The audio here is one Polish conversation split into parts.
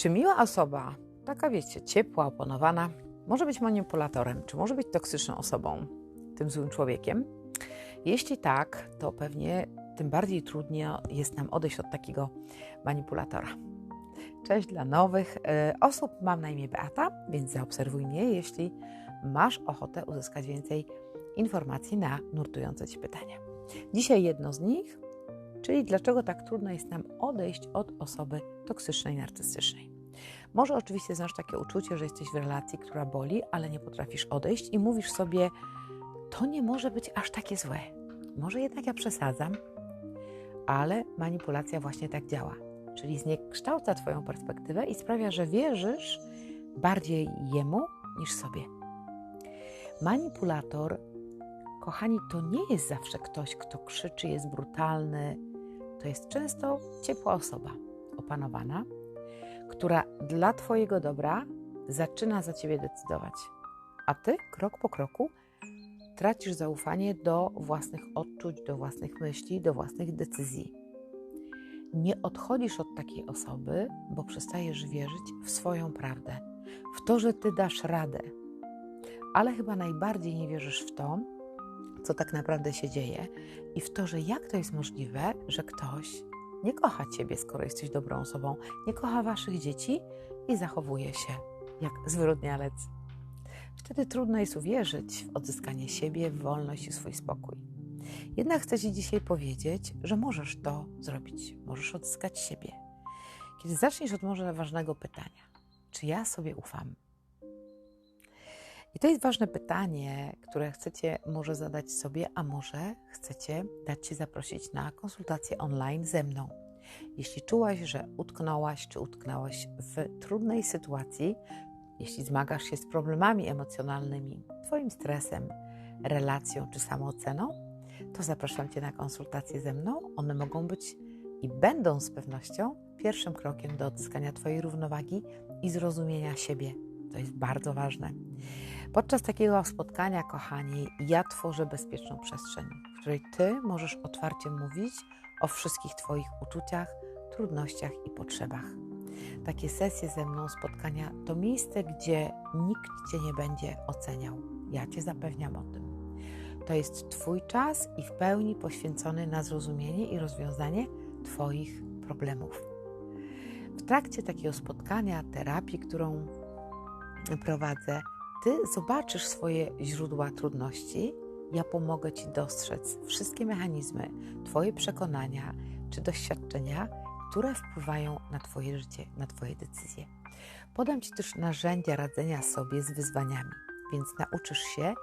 Czy miła osoba, taka wiecie, ciepła, oponowana, może być manipulatorem, czy może być toksyczną osobą, tym złym człowiekiem? Jeśli tak, to pewnie tym bardziej trudno jest nam odejść od takiego manipulatora. Cześć dla nowych e, osób, mam na imię Beata, więc zaobserwuj mnie, jeśli masz ochotę uzyskać więcej informacji na nurtujące Ci pytania. Dzisiaj jedno z nich, czyli dlaczego tak trudno jest nam odejść od osoby toksycznej, narcystycznej. Może oczywiście znasz takie uczucie, że jesteś w relacji, która boli, ale nie potrafisz odejść i mówisz sobie, to nie może być aż takie złe. Może jednak ja przesadzam, ale manipulacja właśnie tak działa. Czyli zniekształca Twoją perspektywę i sprawia, że wierzysz bardziej jemu niż sobie. Manipulator, kochani, to nie jest zawsze ktoś, kto krzyczy, jest brutalny. To jest często ciepła osoba, opanowana, która dla Twojego dobra zaczyna za Ciebie decydować. A Ty krok po kroku tracisz zaufanie do własnych odczuć, do własnych myśli, do własnych decyzji. Nie odchodzisz od takiej osoby, bo przestajesz wierzyć w swoją prawdę, w to, że Ty dasz radę. Ale chyba najbardziej nie wierzysz w to, co tak naprawdę się dzieje i w to, że jak to jest możliwe, że ktoś nie kocha ciebie, skoro jesteś dobrą osobą, nie kocha waszych dzieci i zachowuje się jak zwyrodnialec. Wtedy trudno jest uwierzyć w odzyskanie siebie, w wolność i swój spokój. Jednak chcę Ci dzisiaj powiedzieć, że możesz to zrobić, możesz odzyskać siebie. Kiedy zaczniesz od może ważnego pytania: czy ja sobie ufam? I to jest ważne pytanie, które chcecie może zadać sobie, a może chcecie dać Ci zaprosić na konsultację online ze mną. Jeśli czułaś, że utknąłaś czy utknąłeś w trudnej sytuacji, jeśli zmagasz się z problemami emocjonalnymi, Twoim stresem, relacją czy samooceną, to zapraszam Cię na konsultację ze mną. One mogą być i będą z pewnością pierwszym krokiem do odzyskania Twojej równowagi i zrozumienia siebie. To jest bardzo ważne. Podczas takiego spotkania, kochani, ja tworzę bezpieczną przestrzeń, w której Ty możesz otwarcie mówić o wszystkich Twoich uczuciach, trudnościach i potrzebach. Takie sesje ze mną, spotkania to miejsce, gdzie nikt Cię nie będzie oceniał. Ja Cię zapewniam o tym. To jest Twój czas i w pełni poświęcony na zrozumienie i rozwiązanie Twoich problemów. W trakcie takiego spotkania, terapii, którą prowadzę, ty zobaczysz swoje źródła trudności, ja pomogę Ci dostrzec wszystkie mechanizmy, Twoje przekonania czy doświadczenia, które wpływają na Twoje życie, na Twoje decyzje. Podam Ci też narzędzia radzenia sobie z wyzwaniami, więc nauczysz się,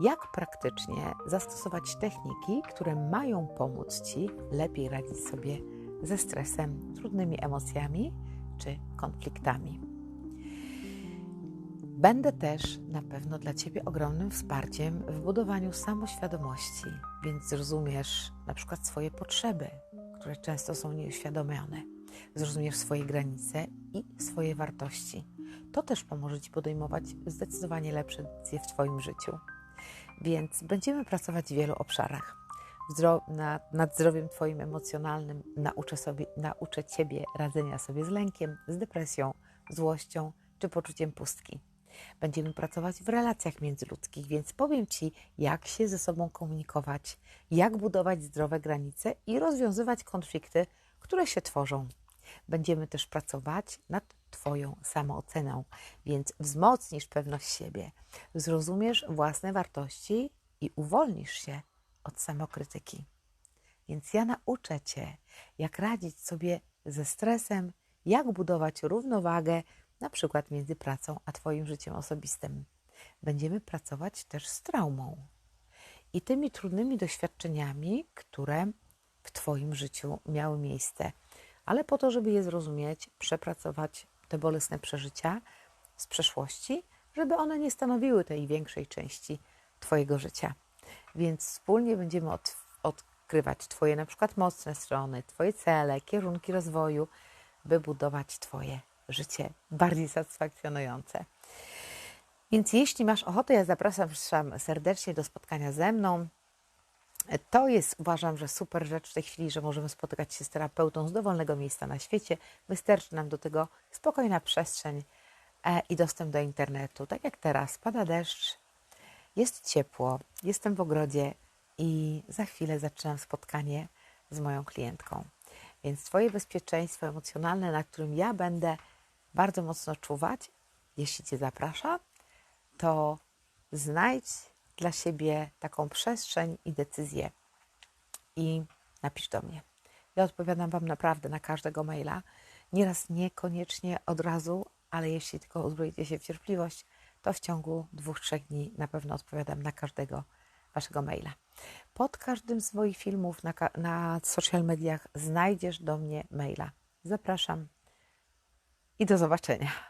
jak praktycznie zastosować techniki, które mają pomóc Ci lepiej radzić sobie ze stresem, trudnymi emocjami czy konfliktami. Będę też na pewno dla Ciebie ogromnym wsparciem w budowaniu samoświadomości, więc zrozumiesz na przykład swoje potrzeby, które często są nieuświadomione. Zrozumiesz swoje granice i swoje wartości. To też pomoże Ci podejmować zdecydowanie lepsze decyzje w Twoim życiu. Więc będziemy pracować w wielu obszarach. nad, nad zdrowiem Twoim emocjonalnym nauczę, sobie, nauczę Ciebie radzenia sobie z lękiem, z depresją, złością czy poczuciem pustki. Będziemy pracować w relacjach międzyludzkich, więc powiem Ci, jak się ze sobą komunikować, jak budować zdrowe granice i rozwiązywać konflikty, które się tworzą. Będziemy też pracować nad Twoją samooceną, więc wzmocnisz pewność siebie, zrozumiesz własne wartości i uwolnisz się od samokrytyki. Więc ja nauczę Cię, jak radzić sobie ze stresem, jak budować równowagę na przykład między pracą a Twoim życiem osobistym. Będziemy pracować też z traumą i tymi trudnymi doświadczeniami, które w Twoim życiu miały miejsce, ale po to, żeby je zrozumieć, przepracować te bolesne przeżycia z przeszłości, żeby one nie stanowiły tej większej części Twojego życia. Więc wspólnie będziemy od, odkrywać Twoje na przykład mocne strony, Twoje cele, kierunki rozwoju, by budować Twoje życie bardziej satysfakcjonujące. Więc jeśli masz ochotę, ja zapraszam serdecznie do spotkania ze mną. To jest, uważam, że super rzecz w tej chwili, że możemy spotykać się z terapeutą z dowolnego miejsca na świecie. Wystarczy nam do tego spokojna przestrzeń e, i dostęp do internetu. Tak jak teraz, pada deszcz, jest ciepło, jestem w ogrodzie i za chwilę zaczynam spotkanie z moją klientką. Więc Twoje bezpieczeństwo emocjonalne, na którym ja będę bardzo mocno czuwać, jeśli Cię zaprasza, to znajdź dla siebie taką przestrzeń i decyzję i napisz do mnie. Ja odpowiadam Wam naprawdę na każdego maila. Nieraz niekoniecznie od razu, ale jeśli tylko uzbroicie się w cierpliwość, to w ciągu dwóch, trzech dni na pewno odpowiadam na każdego Waszego maila. Pod każdym z moich filmów na, na social mediach znajdziesz do mnie maila. Zapraszam i do zobaczenia.